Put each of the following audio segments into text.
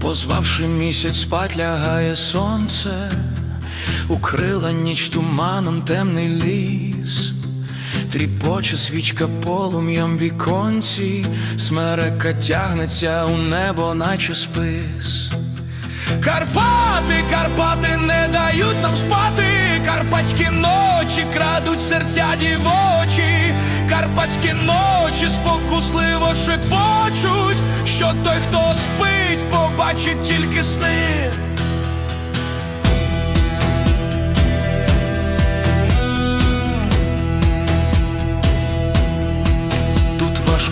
Позвавши місяць спать, лягає сонце, укрила ніч туманом темний ліс тріпоче свічка полум'ям віконці, смерека тягнеться у небо, наче спис. Карпати, Карпати не дають нам спати, карпатські ночі крадуть серця дівочі, карпатські ночі спокусливо шепочуть, що той, хто спить, побачить тільки сни.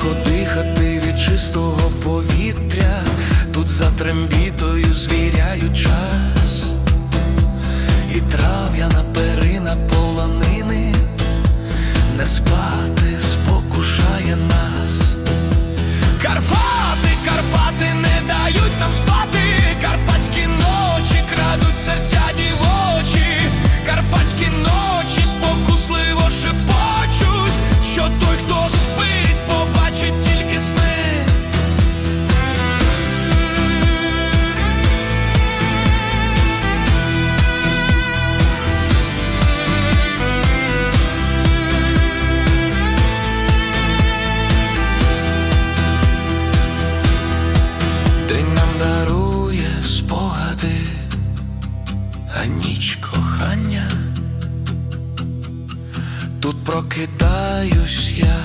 Важко дихати від чистого повітря, тут за трембітою звіряють час, і трав'яна перина полонини. Не спати Тут прокидаюсь я,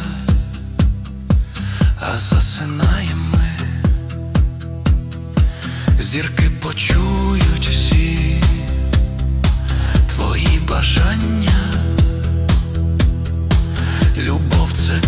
а засинаємо ми. Зірки почують всі твої бажання. Любов це